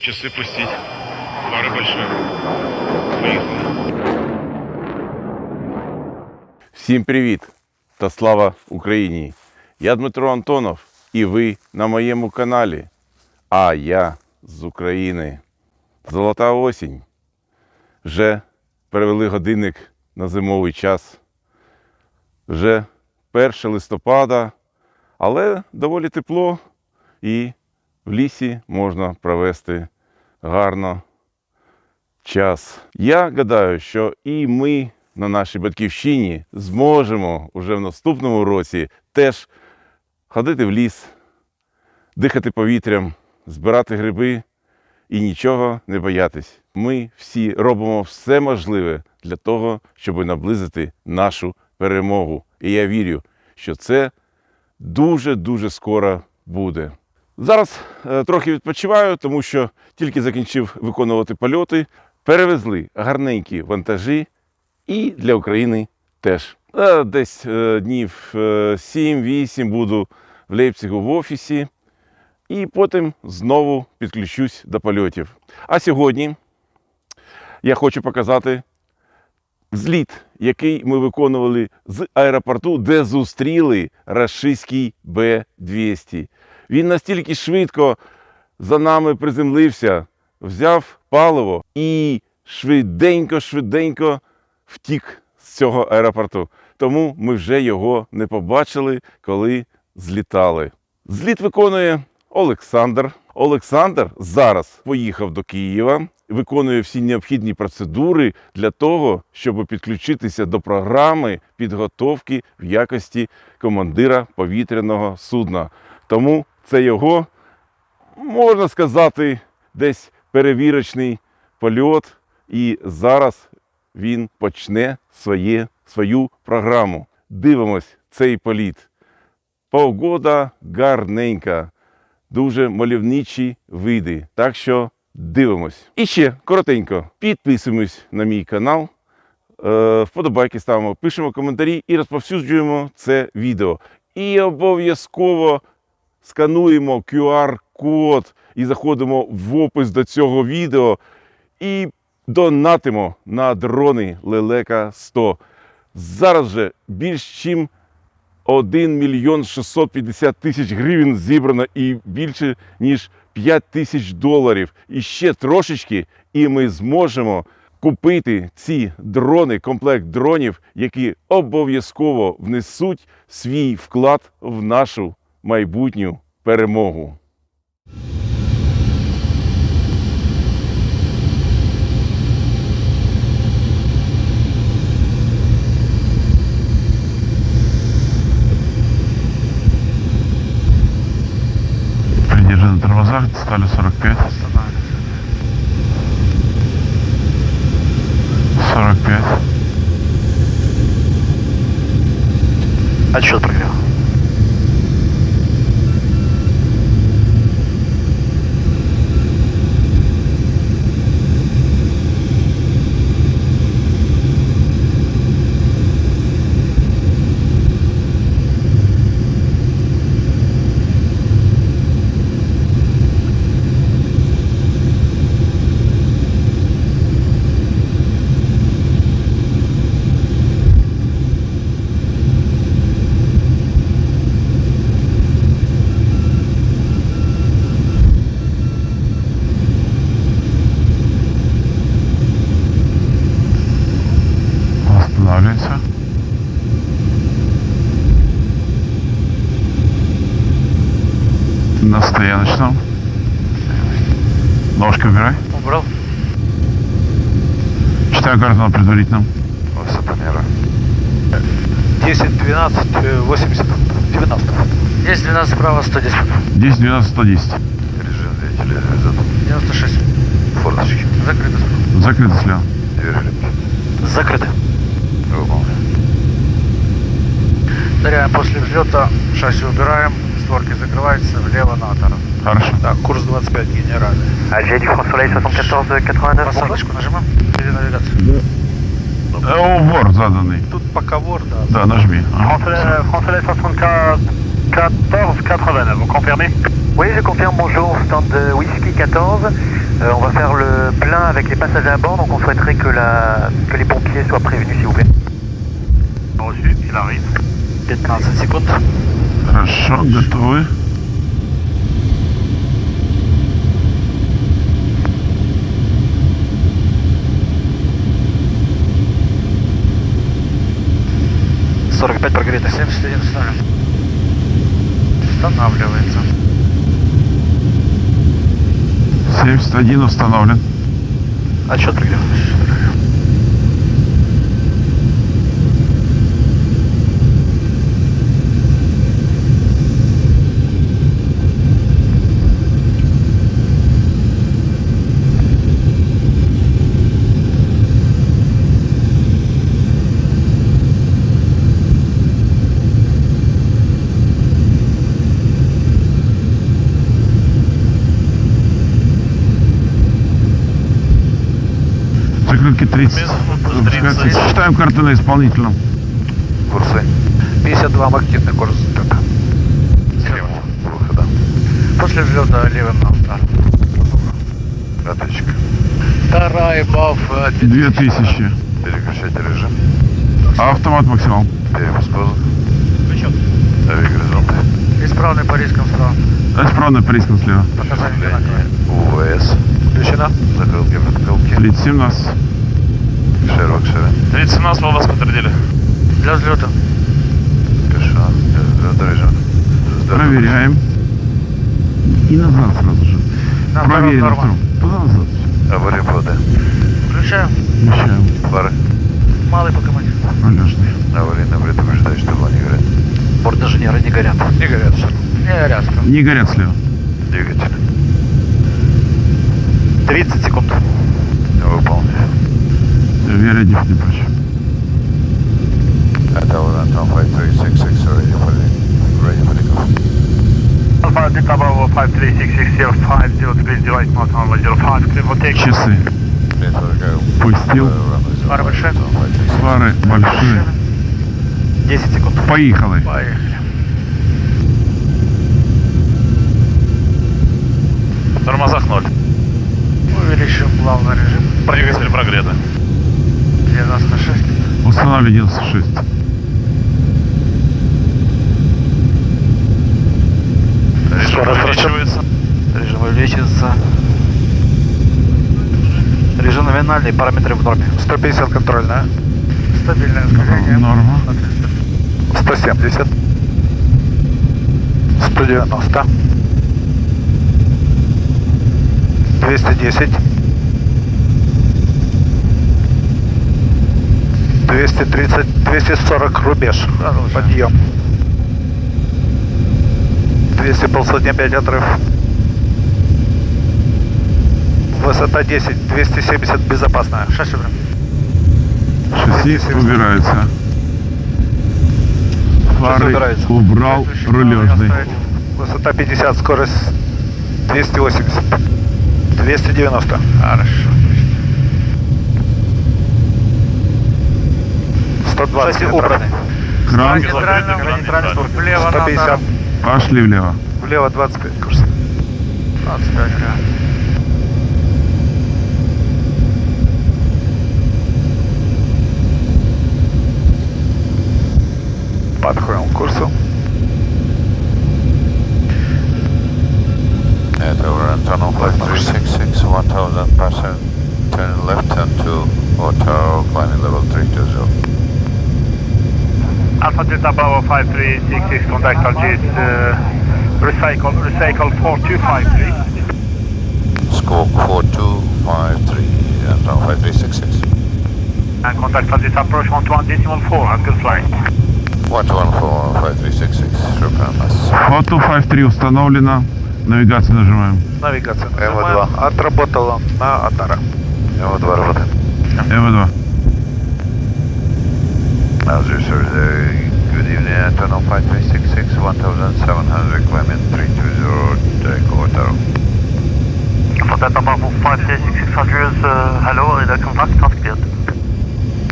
Часы пустить. Пара большая. Поехали. Всім привіт та слава Україні! Я Дмитро Антонов і ви на моєму каналі. А я з України. Золота осінь. Вже перевели годинник на зимовий час. Вже 1 листопада, але доволі тепло і в лісі можна провести гарно час. Я гадаю, що і ми на нашій батьківщині зможемо уже в наступному році теж ходити в ліс, дихати повітрям, збирати гриби і нічого не боятись. Ми всі робимо все можливе для того, щоб наблизити нашу перемогу. І я вірю, що це дуже-дуже скоро буде. Зараз е, трохи відпочиваю, тому що тільки закінчив виконувати польоти. Перевезли гарненькі вантажі і для України теж. Е, Десь е, днів 7-8 буду в Лейпцигу в офісі, і потім знову підключусь до польотів. А сьогодні я хочу показати зліт, який ми виконували з аеропорту, де зустріли рашистський Б-200. Він настільки швидко за нами приземлився, взяв паливо і швиденько-швиденько втік з цього аеропорту. Тому ми вже його не побачили, коли злітали. Зліт виконує Олександр. Олександр зараз поїхав до Києва, виконує всі необхідні процедури для того, щоб підключитися до програми підготовки в якості командира повітряного судна. Тому це його, можна сказати, десь перевірочний польот. І зараз він почне своє, свою програму. Дивимось цей політ. Погода гарненька, дуже мальовничі види. Так що дивимось. І ще коротенько підписуємось на мій канал. е, Вподобайки ставимо, пишемо коментарі і розповсюджуємо це відео. І обов'язково скануємо QR-код і заходимо в опис до цього відео і донатимо на дрони Лелека 100. Зараз же більш чим 1 мільйон 650 тисяч гривень зібрано і більше ніж 5 тисяч доларів. І ще трошечки, і ми зможемо купити ці дрони, комплект дронів, які обов'язково внесуть свій вклад в нашу майбутню перемогу. Придержи на тормозах, стали 45. 45. Отсчет прогрев. На стояночном. Ножки убирай. Убрал? Читаю карту на предварительном. Высотомера. 10, 12, э, 80, 90. 10, 12 справа, 110. 10, 12, 110. Режим двигателя 96. Форточки. Закрыто. Закрыто слева. Дверь Закрыто. Выполнено. Даряем после взлета, шасси убираем, створки закрываются, влево на атаров. Хорошо. Так, курс 25 генеральный. Alger du France Soleil 74-89. Посадочку нажимаем. Или навигацию. Э, Убор заданный. Тут пока вор, да. Да, нажми. Ага. France Soleil 74 14 89, vous confirmez Oui, je confirme, bonjour, stand de Whisky 14. Euh, on va faire le plein avec les passagers à bord, donc on souhaiterait que, la, que les pompiers soient prévenus, s'il vous plaît. Reçu, il arrive. 15 секунд. Хорошо, готовы. Сорок пять прогрето. 71 ставим. Устанавливается. 71 установлен. Отсчет прогрев. 30. Запускается. Читаем карты на исполнительном. Курсы. 52 активный курс. Слева. Выхода. После взлета левым на удар. Отлично. Вторая баф. 2000. Переключайте режим. Автомат максимал. Перепуск воздуха. Авиагоризонт. Исправный по рискам справа. Исправно по рискам слева. Показания. УВС. Включена. Закрылки, вертикалки. 3017. Шервак, шервак. 3017 мы вас подтвердили. Для взлета. Пишу. Для взлета режим. Взлета. Проверяем. И назад сразу же. На Проверим. норма. Туда назад. Авария воды. Включаем. Вмещаем. Фары. Малый по команде. Пролежный. Аварийный предупреждает, что два не горят. Борт-инженеры не горят. Не горят. Не горят. Не горят слева. Двигатель. 30 секунд. Вера не прочь. Это Антон 5366 ready for the ready for the go. Alpha Delta Bravo 536605030 Mountain 05, clear for take. Часы. Ready for. Пустил. Фары большие. Фары большие. 10 секунд. Поехали. Поехали. Тормозах ноль. Увеличим плавный режим. Двигатель прогреты. 96. Устанавливай 96. Режим увеличивается. Режим увеличивается. Режим номинальный, параметры в норме. 150 контрольная. Стабильное скольжение. Норма. 170. 190. 210. 230, 240 рубеж. Подъем. 200 полсотни 5 отрыв. Высота 10, 270 безопасная. Шасси Шасси убирается. Фары убирается. убрал рулежный. Высота 50, скорость 280. 290. Хорошо. 120 Шасси метров. убраны. Кран. Нейтральный кран курс. Влево 150. Пошли влево. Влево 25 курс. 25, да. Delta Bravo 5366, contact Algiers, uh, recycle, recycle 4253. Squawk 4253, Antonov 5366. And contact Algiers approach 11 decimal 4, and good flight. 114 5366, repair mass. Фото 5-3 установлено. Навигацию нажимаем. Навигация. МВ2. Отработала на Атара. МВ2 работает. ЭВ2. Algiers, sir, uh, good evening, Antonov 5366, 1700, Clement 320, Dakota. Contact Bravo 5366, uh, hello, and the contact is Clear.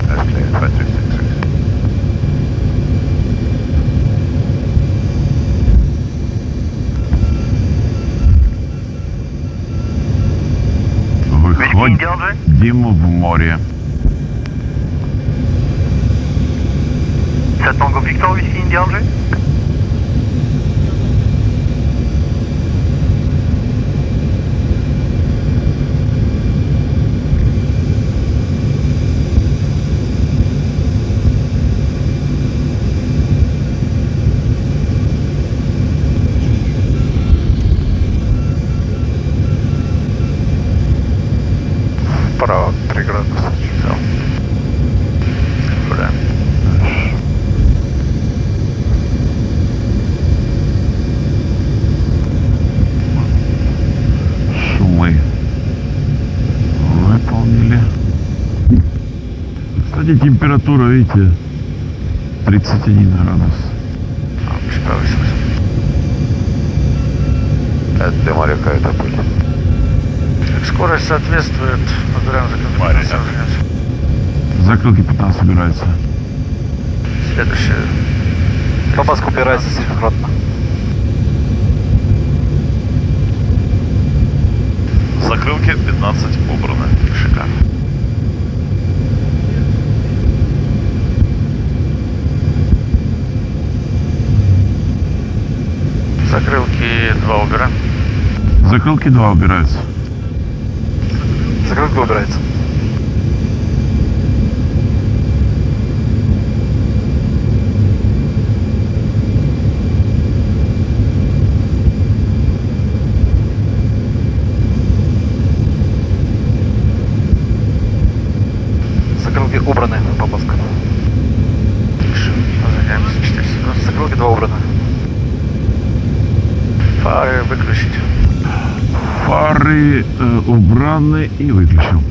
That's cleared, 5366. Выходим в море. Ça tango Victor, ici India Angers температура, видите, 31 градус. Это для моряка это пыль. Скорость соответствует, закрытый Мария. Закрылки 15 собираются. Следующее. Попаска упирается синхронно. Закрылки 15 убраны. Шикарно. Закрылки 2 убираем. Закрылки 2 убираются. Закрылка убирается. Закрылки убраны, Попаска. Разгоняемся 4 секунды. Закрылки 2 убраны. Фары выключить. Фары убраны и выключил.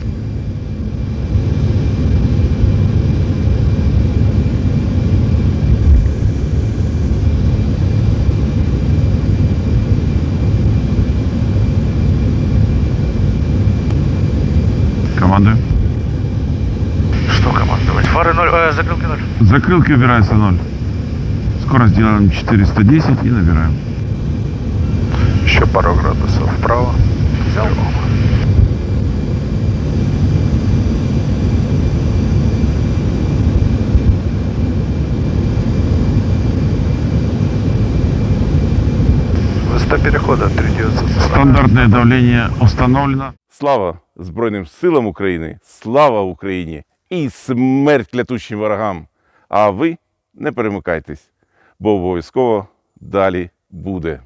Командую. Что командовать? Фары 0, э, закрылки 0. Закрылки убираются 0. Скорость делаем 410 и набираем. Еще пару градусов вправо. Взял. Перехода 3900. Стандартное давление установлено. Слава Збройним силам України, слава Україні і смерть лятучим ворогам. А ви не перемикайтесь, бо обов'язково далі буде.